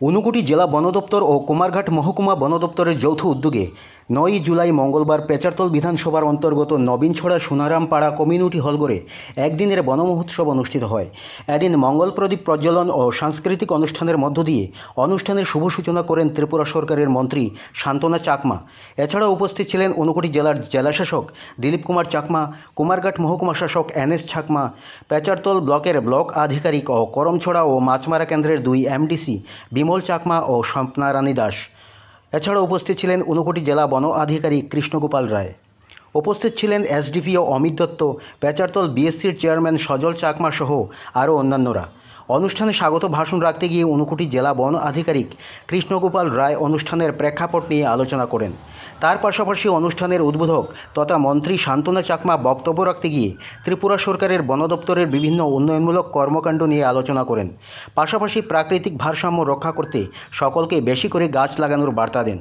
ঊনকোটি জেলা বন দপ্তর ও কুমারঘাট মহকুমা বন দপ্তরের যৌথ উদ্যোগে নয়ই জুলাই মঙ্গলবার পেচারতল বিধানসভার অন্তর্গত নবীনছড়া সোনারামপাড়া কমিউনিটি হলঘরে একদিনের বন মহোৎসব অনুষ্ঠিত হয়। এদিন মঙ্গল প্রদীপ প্রজ্বলন ও সাংস্কৃতিক অনুষ্ঠানের মধ্য দিয়ে অনুষ্ঠানের শুভ সূচনা করেন ত্রিপুরা সরকারের মন্ত্রী শান্তনা চাকমা। এছাড়া উপস্থিত ছিলেন ঊনকোটি জেলার জেলাশাসক দিলীপ কুমার চাকমা, কুমারঘাট মহকুমা শাসক এন এস ছাকমা পেচারতল ব্লকের ব্লক আধিকারিক ও করমছড়া ও মাছমারা কেন্দ্রের দুই এমডিসি বিমল চাকমা ও স্বপ্না রানী দাস। এছাড়াও উপস্থিত ছিলেন ঊনকোটি জেলা বন আধিকারিক কৃষ্ণগোপাল রায়। উপস্থিত ছিলেন এসডিপিও অমিত দত্ত পেচারতল বিএসসির চেয়ারম্যান সজল চাকমা সহ আরও অন্যান্যরা। অনুষ্ঠানে স্বাগত ভাষণ রাখতে গিয়ে ঊনকোটি জেলা বন আধিকারিক কৃষ্ণগোপাল রায় অনুষ্ঠানের প্রেক্ষাপট নিয়ে আলোচনা করেন। তার পাশাপাশি অনুষ্ঠানের উদ্বোধক তথা মন্ত্রী শান্তনা চাকমা বক্তব্য রাখতে গিয়ে ত্রিপুরা সরকারের বন দপ্তরের বিভিন্ন উন্নয়নমূলক কর্মকাণ্ড নিয়ে আলোচনা করেন। পাশাপাশি প্রাকৃতিক ভারসাম্য রক্ষা করতে সকলকে বেশি করে গাছ লাগানোর বার্তা দেন।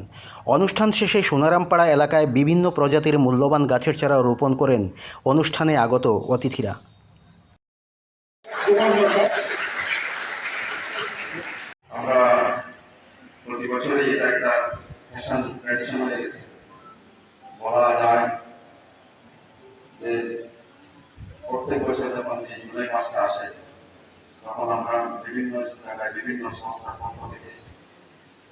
অনুষ্ঠান শেষে সোনারামপাড়া এলাকায় বিভিন্ন প্রজাতির মূল্যবান গাছের চারা রোপণ করেন। অনুষ্ঠানে আগত অতিথিরা আমরা প্রতি বছরই এটা একটা ফ্যাশন ট্র্যাডিশন হয়ে গেছে বলা যায় যে প্রত্যেক বছর যখন এই জুলাই মাসটা আসে, তখন আমরা বিভিন্ন জায়গায় বিভিন্ন সংস্থার পক্ষ থেকে,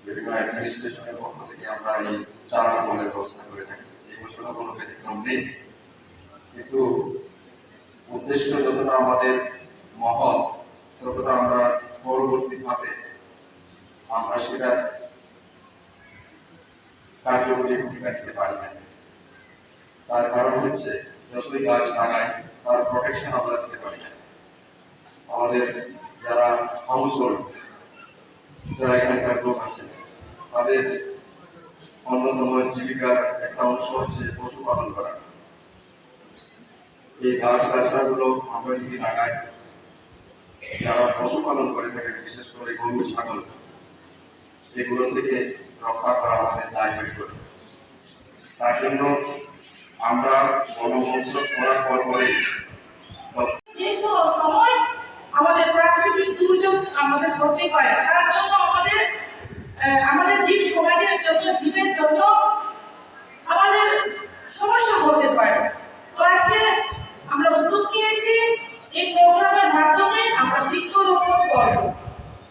বিভিন্ন অ্যাডমিনিস্ট্রেশনের পক্ষ থেকে আমরা এই চারা রোপণের ব্যবস্থা করে থাকি। এই বছরও কোনো ব্যতিক্রম নেই। কিন্তু উদ্দেশ্য যতটা আমাদের মহৎ, ততটা আমরা পরবর্তীভাবে আমরা সেটা কার্যকরী ভূমিকা নিতে পারি না। তার কারণ হচ্ছে যতই গাছ লাগাই তার প্রোটেকশন আমরা দিতে পারি না। আমাদের যারা হোল্ড যারা এখানকার লোক আছে তাদের অন্যতম জীবিকার একটা অংশ হচ্ছে পশুপালন করা। এই গাছ গাছাগুলো আমরা যদি লাগাই, যারা পশুপালন করে থাকে বিশেষ করে গরু, ছাগল সেগুলো থেকে রক্ষা করা আমাদের দায় হয়ে পড়ে। তার জন্য আমরা বনমহোৎসব করার পর পরে যে কোনো সময় আমাদের প্রাকৃতিক দুর্যোগ আমাদের হতে পারে। তার জন্য আমাদের আমাদের জীব সমাজের জন্য, জীবের জন্য আমাদের সমস্যা হতে পারে। তো আজকে আমরা উদ্যোগ নিয়েছি, এই প্রোগ্রামের মাধ্যমে আমরা বৃক্ষরোপণ করব।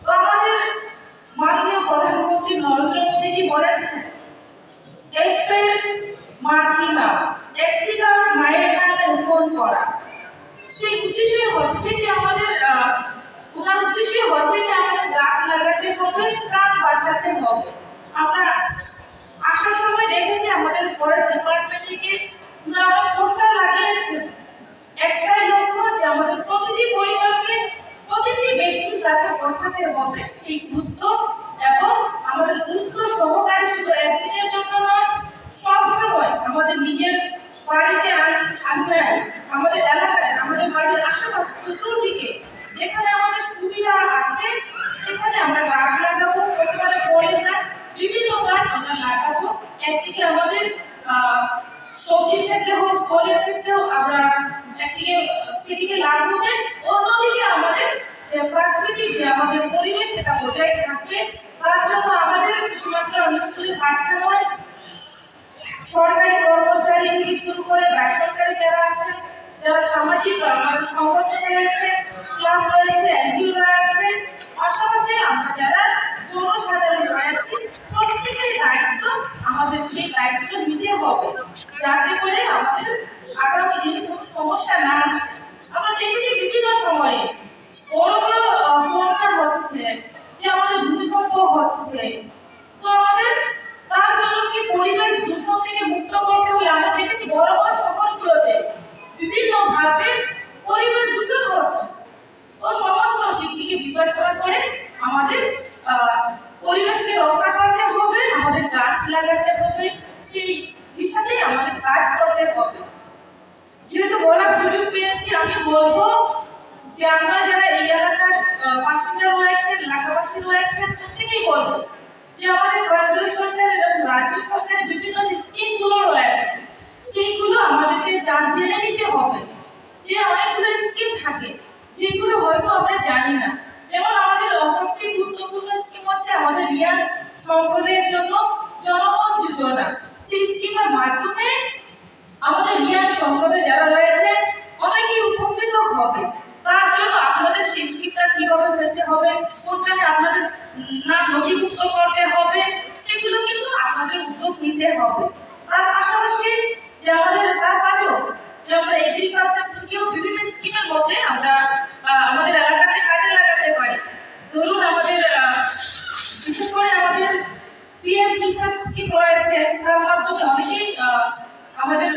তো আমাদের মাননীয় প্রধানমন্ত্রী নরেন্দ্র মোদীজি বলেছেন না একটি গাছ মায়ের রোপণ করা। সেই উদ্দেশ্যই হচ্ছে যে আমাদের ওনার উদ্দেশ্যই হচ্ছে যে আমাদের গাছ লাগাতে হবে, প্রাণ বাঁচাতে হবে। আমরা আসার সময় দেখেছি আমাদের ফরেস্ট ডিপার্টমেন্ট থেকে ওনারা পোস্টার লাগিয়েছেন একটাই লক্ষ্য যে আমাদের প্রতিটি পরিবারকে প্রতিটি ব্যক্তির কাছে পৌঁছাতে হবে। সেই গুরুত্ব এবং আমাদের গুরুত্ব সহকারে শুধু একদিনের জন্য নয় সব সময় আমাদের নিজের বাড়িতে আঙ্গায় আমাদের এলাকায়, আমাদের বাড়ির আশেপাশে চতুর্দিকে যেখানে আমাদের সুবিধা আছে, সেখানে আমরা গাছ লাগাবো, প্রতিবারে ফলের গাছ বিভিন্ন গাছ আমরা লাগাবো। একদিকে আমাদের সবজি ক্ষেত্রে হোক, ফলের ক্ষেত্রেও আমরা একদিকে, সেদিকে লাগাবো অন্যদিকে আমাদের যে প্রাকৃতিক যে আমাদের পরিবেশ, সেটা বজায় থাকবে। তার জন্য আমাদের শুধুমাত্র স্কুলের বাচ্চা নয় সরকারি কর্মচারী থেকে শুরু করে বেসরকারি যারা আছে সামাজিক আমাদের সংগঠন রয়েছে ক্লাব রয়েছে, এনজিও আছে পাশাপাশি আমরা যারা জনসাধারণ রয়েছে প্রত্যেকের দায়িত্ব আমাদের সেই দায়িত্ব নিতে হবে, যাতে করে আমাদের আগামী দিনে কোনো সমস্যা না আসে। আমরা দেখেছি বিভিন্ন সময়ে বড় বড় আহ, বন্যা হচ্ছে যে আমাদের ভূমিকম্প হচ্ছে তো আমাদের তার জন্য কি পরিবেশ দূষণ থেকে মুক্ত করতে হলে আমরা দেখেছি বড় বড় শহরগুলোতে বিভিন্ন ভাবে পরিবেশ দূষণ হচ্ছে ও সমস্ত দিক থেকে বিবেচনা করে আমাদের আহ, পরিবেশকে রক্ষা করতে হবে আমাদের গাছ লাগাতে হবে সেই হিসাবে আমাদের কাজ করতে হবে। যেহেতু বলার সুযোগ পেয়েছি, আমি বলব যে আপনারা যারা এই এলাকার বাসিন্দা রয়েছেন, এলাকাবাসী রয়েছেন, প্রত্যেকেই বলব যে আমাদের কেন্দ্র সরকার এবং রাজ্য সরকারের বিভিন্ন স্কিমগুলো রয়েছে, সেইগুলো আমাদেরকে জেনে নিতে হবে। যে অনেকগুলো স্কিম যারা রয়েছে, অনেকেই উপকৃত হবে। তার জন্য আপনাদের সেই স্কিমটা কীভাবে পেতে হবে, কোনখানে আপনাদের নাম নথিভুক্ত করতে হবে, সেগুলো কিন্তু আপনাদের উদ্যোগ নিতে হবে। তার পাশাপাশি যে আমাদের, তার বাদেও যে আমরা এগ্রিকালচার থেকেও বিভিন্ন স্কিমের মধ্যে আমরা আমাদের এলাকাতে কাজে লাগাতে পারি। ধরুন আমাদের বিশেষ করে আমাদের পিএম কিষাণ স্কিম রয়েছে, তার মাধ্যমে অনেকেই আমাদের